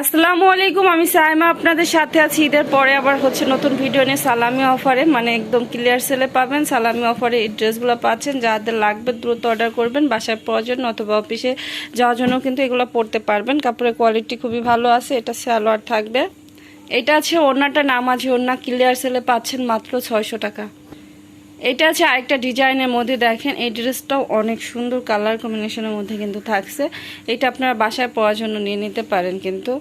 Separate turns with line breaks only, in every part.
আসসালামু আলাইকুম, আমি সাইমা আপনাদের সাথে আছি। ঈদের পরে আবার হচ্ছে নতুন ভিডিও নিয়ে সালামি অফারে মানে একদম ক্লিয়ার সেলে পাবেন। সালামি অফারে এই ড্রেসগুলো পাচ্ছেন, যাদের লাগবে দ্রুত অর্ডার করবেন বাসায় প্রয়োজন অথবা অফিসে যাওয়ার জন্য কিন্তু এগুলো পড়তে পারবেন। কাপড়ের কোয়ালিটি খুবই ভালো আছে, এটা সালোয়ার থাকবে। এটা আছে ওড়নাটা নামাজি ওড়না ক্লিয়ার সেলে পাচ্ছেন মাত্র ছয়শো টাকা। এটা আছে আরেকটা ডিজাইনের মধ্যে দেখেন, এই ড্রেসটাও অনেক সুন্দর, কালার কম্বিনেশনের মধ্যে কিন্তু থাকছে। এটা আপনারা বাসায় পড়ার জন্য নিয়ে নিতে পারেন কিন্তু।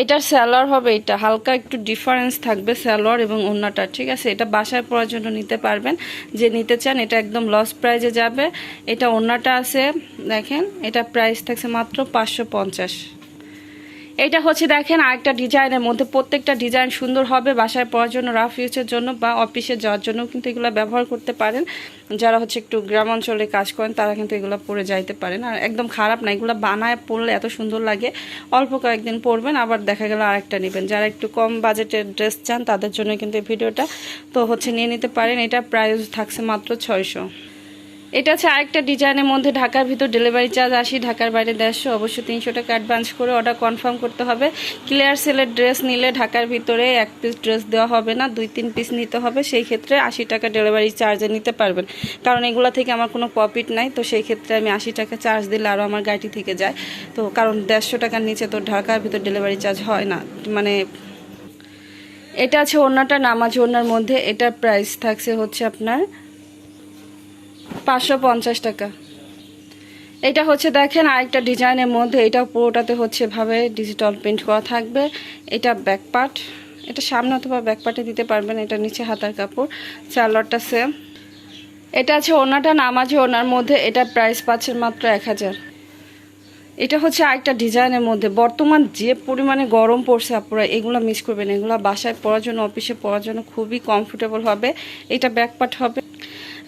এটার স্যালোয়ার হবে এটা, হালকা একটু ডিফারেন্স থাকবে স্যালোয়ার এবং ওড়নাটা ঠিক আছে? এটা বাসায় পড়ার জন্য নিতে পারবেন। যে নিতে চান, এটা একদম লস প্রাইজে যাবে। এটা ওড়নাটা আছে, দেখেন, এটা প্রাইস থাকছে মাত্র পাঁচশো পঞ্চাশ। এটা হচ্ছে দেখেন আরেকটা ডিজাইনের মধ্যে। প্রত্যেকটা ডিজাইন সুন্দর হবে, বাসায় পড়ার জন্য রাফ ইউজের জন্য বা অফিসে যাওয়ার জন্য কিন্তু এগুলো ব্যবহার করতে পারেন। যারা হচ্ছে একটু গ্রাম অঞ্চলে কাজ করেন, তারা কিন্তু এগুলো পরে যাইতে পারেন। আর একদম খারাপ না, এগুলো বানায় পরলে এত সুন্দর লাগে। অল্প কয়েকদিন পরবেন, আবার দেখা গেল আরেকটা নেবেন। যারা একটু কম বাজেটের ড্রেস চান, তাদের জন্য কিন্তু এই ভিডিওটা। তো হচ্ছে নিয়ে নিতে পারেন, এটা প্রাইস থাকছে মাত্র ছয়শো। এটা হচ্ছে আরেকটা ডিজাইনের মধ্যে ঢাকার ভিতর ডেলিভারি চার্জ আসি ঢাকার বাইরে দেড়শো, অবশ্যই তিনশো টাকা অ্যাডভান্স করে অর্ডার কনফার্ম করতে হবে। ক্লিয়ার সেলের ড্রেস নিলে ঢাকার ভিতরে এক পিস ড্রেস দেওয়া হবে না, দুই, তিন পিস নিতে হবে। সেই ক্ষেত্রে আশি টাকা ডেলিভারি চার্জে নিতে পারবেন। কারণ এগুলো থেকে আমার কোনো প্রফিট নাই, তো সেই ক্ষেত্রে আমি আশি টাকা চার্জ দিলে আরও আমার গাড়ি থেকে যায়। তো কারণ দেড়শো টাকার নিচে তো ঢাকার ভিতর ডেলিভারি চার্জ হয় না। মানে এটা আছে ওড়নাটা নামাজ ওড়নার মধ্যে, এটার প্রাইস থাকছে হচ্ছে আপনার পাঁচশো পঞ্চাশ টাকা। এটা হচ্ছে দেখেন আরেকটা ডিজাইনের মধ্যে, এটা পুরোটাতে হচ্ছে ভাবে ডিজিটাল প্রিন্ট করা থাকবে। এটা ব্যাকপার্ট এটা সামনে অথবা ব্যাকপার্টে দিতে পারবেন, এটা নিচে হাতার কাপড় সালোয়ারটা সেম এটা আছে ওনাটা নামাজি ওনার মধ্যে, এটা প্রাইস পাচ্ছেন মাত্র এক হাজার। এটা হচ্ছে আরেকটা ডিজাইনের মধ্যে, বর্তমান যে পরিমাণে গরম পড়ছে আপনারা এগুলো মিস করবেন এগুলো বাসায় পড়ার জন্য অফিসে পড়ার জন্য খুবই কমফোর্টেবল হবে। এটা ব্যাকপার্ট হবে।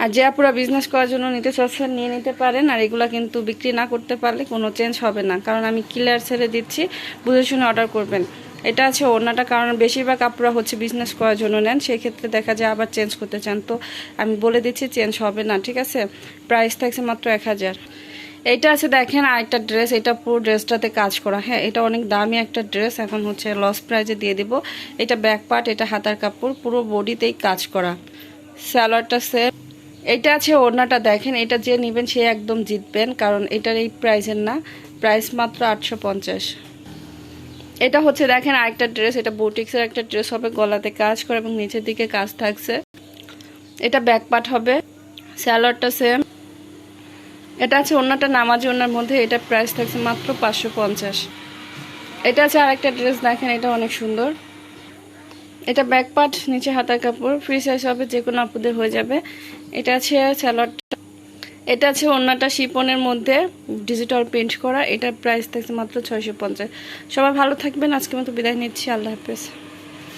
আর যে আপনারা বিজনেস করার জন্য নিতে চাচ্ছেন, নিয়ে নিতে পারেন। আর এগুলো কিন্তু বিক্রি না করতে পারলে কোনো চেঞ্জ হবে না। কারণ আমি ক্লিয়ার ছেড়ে দিচ্ছি, বুঝে শুনে অর্ডার করবেন। এটা আছে অন্যটা কারণ বেশিরভাগ আপনারা হচ্ছে বিজনেস করার জন্য নেন। সেই ক্ষেত্রে দেখা যায় আবার চেঞ্জ করতে চান। তো আমি বলে দিচ্ছি চেঞ্জ হবে না, ঠিক আছে? প্রাইস থাকছে মাত্র এক হাজার। এইটা আছে দেখেন আরেকটা ড্রেস এটা পুরো ড্রেসটাতে কাজ করা। হ্যাঁ এটা অনেক দামি একটা ড্রেস এখন হচ্ছে লস প্রাইজে দিয়ে দিব। এটা ব্যাক পার্ট এটা হাতার কাপড়, পুরো বডিতেই কাজ করা। স্যালোয়ারটা সেম এটা আছে ওড়নাটা দেখেন, এটা যে নেবেন সে একদম জিতবেন, কারণ এটার এই প্রাইসের না, প্রাইস মাত্র আটশো পঞ্চাশ। এটা হচ্ছে দেখেন আরেকটা ড্রেস, এটা বুটিক্সের একটা ড্রেস হবে, গলাতে কাজ করে এবং নিচের দিকে কাজ থাকছে। এটা ব্যাক পার্ট হবে স্যালোয়ারটা সেম এটা আছে অন্যটা নামাজি ওনার মধ্যে, এটা প্রাইস থাকছে মাত্র পাঁচশো পঞ্চাশ। এটা আছে আরেকটা ড্রেস, দেখেন এটা অনেক সুন্দর। এটা ব্যাক পার্ট নিচে হাতার কাপড় ফ্রি সাইজ হবে যে কোনো আপুদের হয়ে যাবে। এটা আছে স্যালোয়ারটা এটা আছে অন্যটা শিপনের মধ্যে ডিজিটাল প্রিন্ট করা। এটার প্রাইস থাকছে মাত্র ছয়শো পঞ্চাশ। সবাই ভালো থাকবেন। আজকে মতো বিদায় নিচ্ছি। আল্লাহ হাফেজ।